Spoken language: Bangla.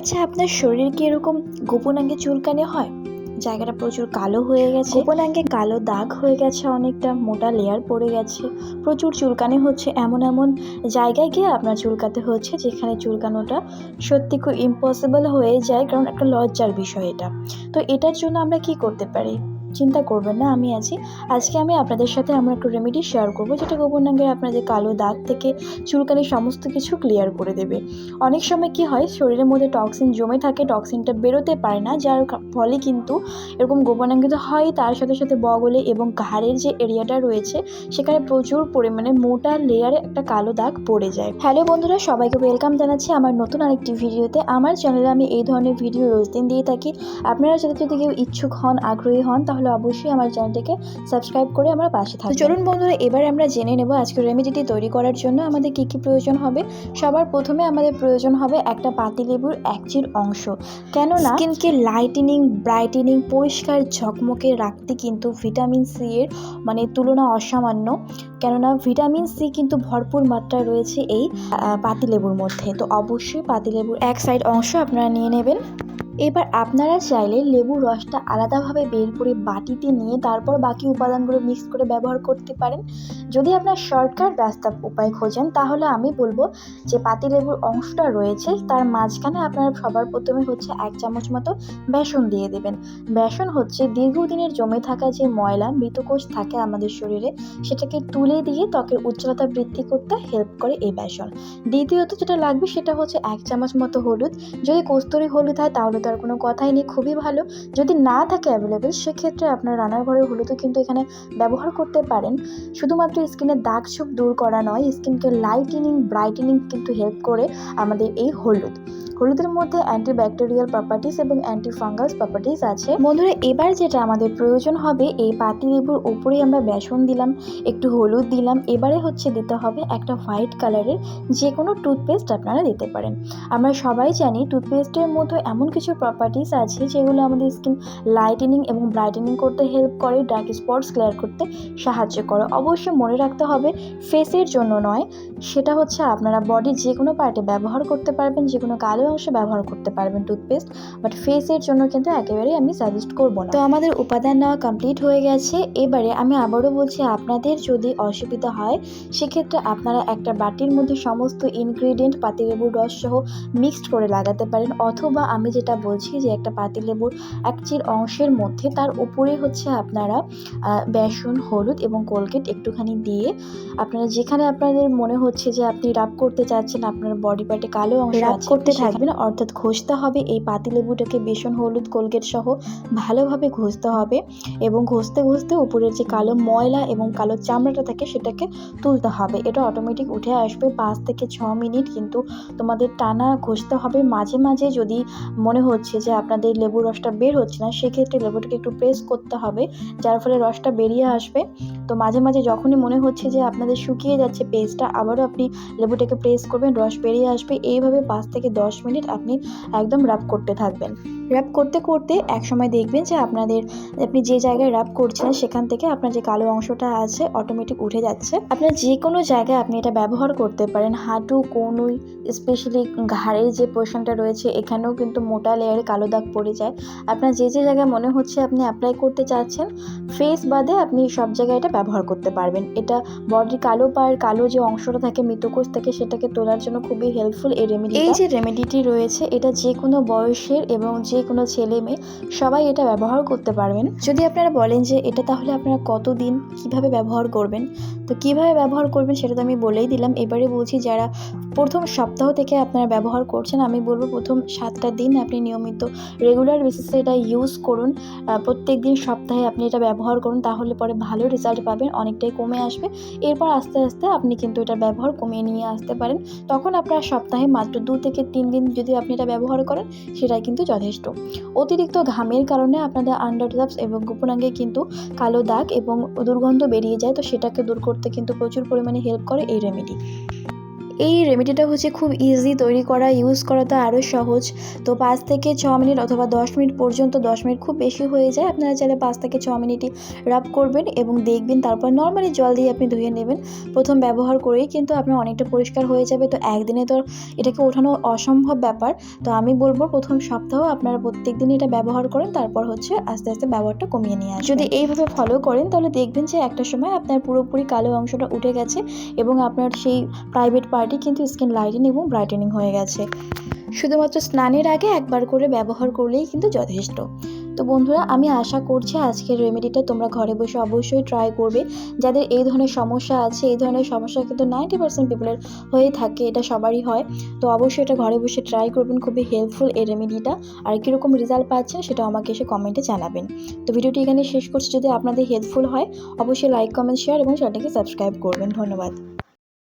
আচ্ছা আপনার শরীর কি এরকম গোপনাঙ্গে চুলকানি হয়? জায়গাটা প্রচুর কালো হয়ে গেছে। গোপনাঙ্গে কালো দাগ হয়ে গেছে, অনেকটা মোটা লেয়ার পড়ে গেছে। প্রচুর চুলকানি হচ্ছে, এমন এমন জায়গায় গিয়ে আপনার চুলকাতে হচ্ছে যেখানে চুলকানোটা সত্যি খুব ইম্পসিবল হয়ে যায়, কারণ একটা লজ্জার বিষয় এটা। তো এটার জন্য আমরা কি করতে পারি? চিন্তা করবেন না, আমি আছি। আজকে আমি আপনাদের সাথে আমার একটা রেমেডি শেয়ার করব, যেটা গোপনাঙ্গের আপনাদের কালো দাগ থেকে চুলকানি সমস্ত কিছু ক্লিয়ার করে দেবে। অনেক সময় কি হয়, শরীরের মধ্যে টক্সিন জমে থাকে টক্সিনটা বেরোতে পারে না, যার ফলে কিন্তু এরকম গোপনাঙ্গিত হয়, তার সাথে সাথে বগলে এবং ঘাড়ের যে এরিয়াটা রয়েছে, সেখানে প্রচুর পরিমাণে মোটা লেয়ারে একটা কালো দাগ পড়ে যায়। হ্যালো বন্ধুরা, সবাইকে ওয়েলকাম জানাচ্ছি আমার নতুন আরেকটি ভিডিওতে আমার চ্যানেলে আমি এই ধরনের ভিডিও রোজ দিন দিয়ে থাকি। আপনারা যদি যদি কেউ ইচ্ছুক হন, আগ্রহী হন, তাহলে অবশ্যই আমার চ্যানেলটিকে সাবস্ক্রাইব করে আমার পাশে থাকুন চলুন বন্ধুরা, এবার আমরা জেনে নেব আজকের রেমেডিটি তৈরি করার জন্য আমাদের কী কী প্রয়োজন হবে। সবার প্রথমে আমাদের প্রয়োজন হবে একটা পাতিলেবুর একচির অংশ। কেননা স্কিনকে লাইটেনিং ব্রাইটেনিং পরিষ্কার ঝকমকে রাখতে কিন্তু ভিটামিন সি এর মানে তুলনা অসামান্য। কেননা ভিটামিন সি কিন্তু ভরপুর মাত্রায় রয়েছে এই পাতিলেবুর মধ্যে। তো অবশ্যই পাতিলেবুর এক সাইড অংশ আপনারা নিয়ে নেবেন। এবার আপনারা চাইলে লেবুর রসটা আলাদাভাবে বের করে বাটিতে নিয়ে তারপর বাকি উপাদানগুলো মিক্স করে ব্যবহার করতে পারেন। যদি আপনার শর্টকাট রাস্তা উপায় খোঁজেন, তাহলে আমি বলব যে পাতিলেবুর অংশটা রয়েছে, তার মাঝখানে আপনারা সবার প্রথমে হচ্ছে এক চামচ মতো বেসন দিয়ে দেবেন। বেসন হচ্ছে দীর্ঘদিনের জমে থাকা যে ময়লা, মৃতকোষ থাকে আমাদের শরীরে, সেটাকে তুলে দিয়ে ত্বকের উজ্জ্বলতা বৃদ্ধি করতে হেল্প করে এই বেসন। দ্বিতীয়ত যেটা লাগবে সেটা হচ্ছে এক চামচ মতো হলুদ। যদি কস্তুরি হলুদ হয়, তাহলে তো আর কোনো কথাই নেই, খুবই ভালো। যদি না থাকে অ্যাভেলেবেল সেক্ষেত্রে আপনার রান্নার ঘরের হলুদও কিন্তু এখানে ব্যবহার করতে পারেন। শুধুমাত্র স্কিনের দাগ ছোপ দূর করা নয়, স্কিনকে লাইটেনিং ব্রাইটেনিং কিন্তু হেল্প করে আমাদের এই হলুদ। হলুদের মধ্যে অ্যান্টি ব্যাকটেরিয়াল প্রপার্টিস এবং অ্যান্টি ফাঙ্গাস প্রপার্টিস আছে। বন্ধুরা, এবার যেটা আমাদের প্রয়োজন হবে, এই পাতি লেবুর উপরে আমরা বেসন দিলাম, একটু হলুদ দিলাম, এবারে হচ্ছে দিতে হবে একটা হোয়াইট কালারের যে কোনো টুথপেস্ট আপনারা দিতে পারেন। আমরা সবাই জানি টুথপেস্টের মধ্যে এমন কিছু প্রপার্টিস আছে যেগুলো আমাদের স্কিন লাইটেনিং এবং ব্রাইটেনিং করতে হেল্প করে ডার্ক স্পটস ক্লিয়ার করতে সাহায্য করে। অবশ্যই মনে রাখতে হবে ফেসের জন্য নয়, সেটা হচ্ছে আপনারা বডির যে কোনো পার্টে ব্যবহার করতে পারবেন যে কোনো কালো অংশে ব্যবহার করতে পারবেন টুথপেস্ট বাট ফেসের জন্য কিন্তু একেবারেই আমি সাজেস্ট করব না। তো আমাদের উপাদান নেওয়া কমপ্লিট হয়ে গেছে। এবারে আমি আবারও বলছি আপনাদের যদি অসুবিধা হয় সেক্ষেত্রে আপনারা একটা বাটির মধ্যে সমস্ত ইনগ্রিডিয়েন্ট পাতিলেবুর রস সহ মিক্সড করে লাগাতে পারেন। অথবা আমি যেটা বলছি যে একটা পাতিলেবুর একচির অংশের মধ্যে তার উপরে হচ্ছে আপনারা বেসন হলুদ এবং কোলগেট একটুখানি দিয়ে আপনারা যেখানে আপনাদের মনে হচ্ছে যে আপনি রাব করতে চাচ্ছেন আপনার বডি পার্টে কালো অংশ রাব করতে থাকবেন। অর্থাৎ ঘষতে হবে। এই পাতিলেবুটাকে বেসন, হলুদ, কোলগেট সহ ভালোভাবে ঘষতে হবে এবং ঘষতে ঘষতে উপরের যে কালো ময়লা এবং কালো চামড়াটা থাকে সেটাকে তুলতে হবে। এটা অটোমেটিক উঠে আসবে পাঁচ থেকে ছ মিনিট, কিন্তু তোমাদের টানা ঘষতে হবে। মাঝে মাঝে যদি মনে হচ্ছে যে আপনাদের লেবুর রসটা বের হচ্ছে না, সেক্ষেত্রে লেবুটাকে একটু প্রেস করতে হবে, যার ফলে রসটা বেরিয়ে আসবে। তো মাঝে মাঝে যখনই মনে হচ্ছে যে আপনাদের শুকিয়ে যাচ্ছে পেস্টটা আবারও আপনি লেবুটাকে প্রেস করবেন, রস বেরিয়ে আসবে। এইভাবে পাঁচ থেকে দশ মিনিট আপনি একদম র্যাপ করতে থাকবেন। র্যাপ করতে করতে এক সময় দেখবেন যে আপনাদের, আপনি যে জায়গায় র্যাপ করছেন সেখান থেকে আপনার যে কালো অংশটা আছে অটোমেটিক উঠে যাচ্ছে। আপনার যে কোনো জায়গায় আপনি এটা ব্যবহার করতে পারেন। হাঁটু, কনুই স্পেশালি ঘাড়ের যে পোর্শনটা রয়েছে, এখানেও কিন্তু মোটা লেয়ারে কালো দাগ পড়ে যায়। আপনার যে যে জায়গায় মনে হচ্ছে আপনি অ্যাপ্লাই করতে চাচ্ছেন ফেস বাদে আপনি সব জায়গায় এটা ব্যবহার করতে পারবেন। এটা বডির কালো পায়ের কালো যে অংশটা থাকে মৃতকোষ থাকে সেটাকে তোলার জন্য খুবই হেল্পফুল এই রেমেডি এই যে রেমেডিটি রয়েছে, এটা যে কোনো বয়সের এবং যে কোনো ছেলে মেয়ে সবাই এটা ব্যবহার করতে পারবেন। যদি আপনারা বলেন যে এটা তাহলে আপনারা কতদিন কীভাবে ব্যবহার করবেন, তো কীভাবে ব্যবহার করবেন সেটা তো আমি বলেই দিলাম। এবারে বলছি যারা প্রথম সপ্তাহ থেকে আপনারা ব্যবহার করছেন, আমি বলব প্রথম সাতটা দিন আপনি নিয়মিত রেগুলার বেসিসে এটা ইউজ করুন। প্রত্যেক দিন সপ্তাহে আপনি এটা ব্যবহার করুন, তাহলে পরে ভালো রেজাল্ট পাবেন, অনেকটাই কমে আসবে। এরপর আস্তে আস্তে আপনি কিন্তু এটার ব্যবহার কমিয়ে নিয়ে আসতে পারেন। তখন আপনার সপ্তাহে মাত্র দু থেকে তিন দিন যদি আপনি এটা ব্যবহার করেন, সেটাই কিন্তু যথেষ্ট। অতিরিক্ত ঘামের কারণে আপনাদের আন্ডার গ্লাভস এবং গোপনাঙ্গে কিন্তু কালো দাগ এবং দুর্গন্ধ বেরিয়ে যায়, তো সেটাকে দূর করতে কিন্তু প্রচুর পরিমাণে হেল্প করে এই রেমেডি এই রেমেডিটা হচ্ছে খুব ইজি তৈরি করা ইউজ করা তো আরও সহজ। তো পাঁচ থেকে ছ মিনিট অথবা দশ মিনিট পর্যন্ত, দশ মিনিট খুব বেশি হয়ে যায়, আপনারা চাইলে পাঁচ থেকে ছ মিনিটই রাব করবেন এবং দেখবেন তারপর নর্মালি জল দিয়ে আপনি ধুয়ে নেবেন। প্রথম ব্যবহার করেই কিন্তু আপনার অনেকটা পরিষ্কার হয়ে যাবে। তো একদিনে তো এটাকে ওঠানো অসম্ভব ব্যাপার। তো আমি বলব প্রথম সপ্তাহ আপনারা প্রত্যেক দিন এটা ব্যবহার করেন, তারপর হচ্ছে আস্তে আস্তে ব্যবহারটা কমিয়ে নিয়ে আসবেন। যদি এইভাবে ফলো করেন, তাহলে দেখবেন যে একটা সময় আপনার পুরোপুরি কালো অংশটা উঠে গেছে এবং আপনার সেই প্রাইভেট পার্টি কিন্তু স্কিন লাইটেন এবং ব্রাইটেনিং হয়ে গেছে। শুধুমাত্র স্নানের আগে একবার করে ব্যবহার করলেই কিন্তু যথেষ্ট। তো বন্ধুরা, আমি আশা করছি আজকের রেমেডিটা তোমরা ঘরে বসে অবশ্যই ট্রাই করবে। যাদের এই ধরনের সমস্যা আছে, এই ধরনের সমস্যা কিন্তু নাইনটি পার্সেন্ট পিপলের হয়ে থাকে, এটা সবারই হয়। তো অবশ্যই এটা ঘরে বসে ট্রাই করবেন, খুবই হেল্পফুল এই রেমেডিটা আর কীরকম রেজাল্ট পাচ্ছেন সেটা আমাকে এসে কমেন্টে জানাবেন। তো ভিডিওটি এখানে শেষ করছি। যদি আপনাদের হেল্পফুল হয়, অবশ্যই লাইক কমেন্ট শেয়ার এবং চ্যানেলটিকে সাবস্ক্রাইব করবেন। ধন্যবাদ।